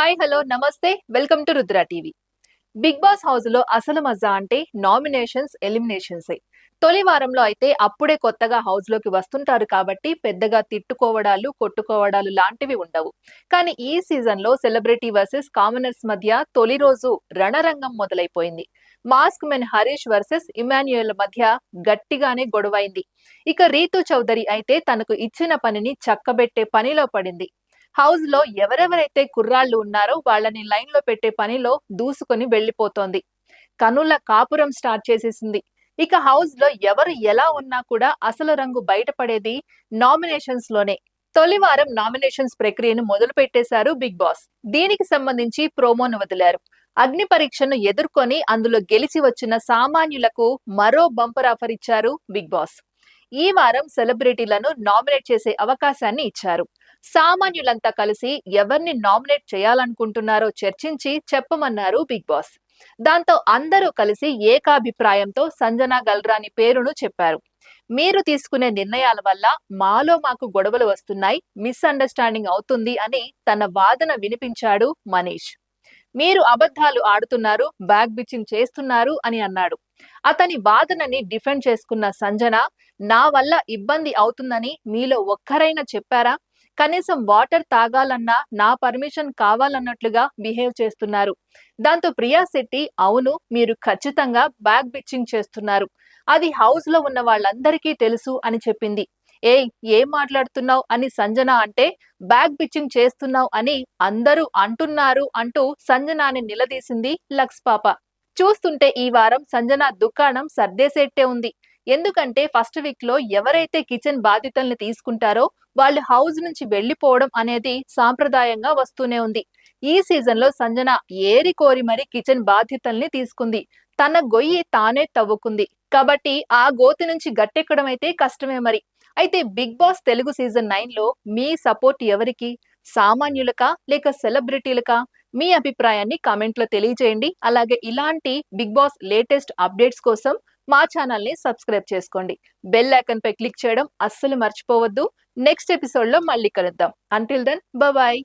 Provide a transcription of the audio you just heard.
Hi hello నమస్తే. Welcome to Rudra TV. Bigg Boss హౌస్లో అసలు మజా అంటే నామినేషన్స్ ఎలిమినేషన్స్. తొలి వారంలో అయితే అప్పుడే కొత్తగా హౌస్లోకి వస్తుంటారు కాబట్టి పెద్దగా తిట్టుకోవడాలు కొట్టుకోవడాలు లాంటివి ఉండవు. కానీ ఈ సీజన్లో సెలబ్రిటీ వర్సెస్ కామనర్స్ మధ్య తొలి రోజు రణరంగం మొదలైపోయింది. Mask men Harish versus Emmanuel మధ్య గట్టిగానే గొడవైంది. ఇక రీతు చౌదరి అయితే తనకు ఇచ్చిన పనిని చక్కబెట్టే పనిలో పడింది. హౌస్లో ఎవరెవరైతే కుర్రాళ్ళు ఉన్నారో వాళ్ళని లైన్లో పెట్టే పనిలో దూసుకొని వెళ్ళిపోతోంది కనుల కాపురం స్టార్ట్ చేసేసింది. ఇక హౌస్లో ఎవరు ఎలా ఉన్నా కూడా అసలు రంగు బయటపడేది నామినేషన్స్లోనే తొలి వారం నామినేషన్స్ ప్రక్రియను మొదలు పెట్టేశారు బిగ్ బాస్. దీనికి సంబంధించి ప్రోమోను వదిలారు. అగ్ని పరీక్షను ఎదుర్కొని అందులో గెలిచి వచ్చిన సామాన్యులకు మరో బంపర్ ఆఫర్ ఇచ్చారు బిగ్ బాస్. ఈ వారం సెలబ్రిటీలను నామినేట్ చేసే అవకాశాన్ని ఇచ్చారు. సామాన్యులంతా కలిసి ఎవరిని నామినేట్ చేయాలనుకుంటున్నారో చర్చించి చెప్పమన్నారు బిగ్ బాస్. దాంతో అందరూ కలిసి ఏకాభిప్రాయంతో సంజన గల్రాని పేరును చెప్పారు. మీరు తీసుకునే నిర్ణయాల వల్ల మాలో మాకు గొడవలు వస్తున్నాయి మిస్అండర్స్టాండింగ్ అవుతుంది అని తన వాదన వినిపించాడు మనీష్. మీరు అబద్ధాలు ఆడుతున్నారు బ్యాక్ బిచ్చింగ్ చేస్తున్నారు అని అన్నాడు. అతని వాదనని డిఫెండ్ చేసుకున్న సంజన నా వల్ల ఇబ్బంది అవుతుందని మీలో ఒక్కరైనా చెప్పారా? కనీసం వాటర్ తాగాలన్నా నా పర్మిషన్ కావాలన్నట్లుగా బిహేవ్ చేస్తున్నారు. దాంతో ప్రియా శెట్టి అవును మీరు ఖచ్చితంగా బ్యాక్ బిచ్చింగ్ చేస్తున్నారు. అది హౌస్లో ఉన్న వాళ్ళందరికీ తెలుసు అని చెప్పింది. ఏ ఏం మాట్లాడుతున్నావు అని సంజన అంటే బ్యాక్ బిచ్చింగ్ చేస్తున్నావు అని అందరూ అంటున్నారు అంటూ సంజనాని నిలదీసింది లక్స్ పాప. చూస్తుంటే ఈ వారం సంజన దుకాణం సర్దేసేట్టే ఉంది. ఎందుకంటే ఫస్ట్ వీక్లో ఎవరైతే కిచెన్ బాధ్యతల్ని తీసుకుంటారో వాళ్ళు హౌస్ నుంచి వెళ్ళిపోవడం అనేది సాంప్రదాయంగా వస్తూనే ఉంది. ఈ సీజన్లో సంజన ఏరి కోరి మరి కిచెన్ బాధ్యతల్ని తీసుకుంది. తన గొయ్యి తానే తవ్వుకుంది. కాబట్టి ఆ గోతి నుంచి గట్టెక్కడం అయితే కష్టమే మరి. అయితే బిగ్ బాస్ తెలుగు సీజన్ నైన్లో మీ సపోర్ట్ ఎవరికి? సామాన్యులకా లేక సెలబ్రిటీలకా? మీ అభిప్రాయాన్ని కామెంట్లో తెలియజేయండి. అలాగే ఇలాంటి బిగ్ బాస్ లేటెస్ట్ అప్డేట్స్ కోసం మా ఛానల్ని సబ్స్క్రైబ్ చేసుకోండి. బెల్ ఐకన్ పై క్లిక్ చేయడం అస్సలు మర్చిపోవద్దు. నెక్స్ట్ ఎపిసోడ్లో మళ్ళీ కలుద్దాం. Until then bye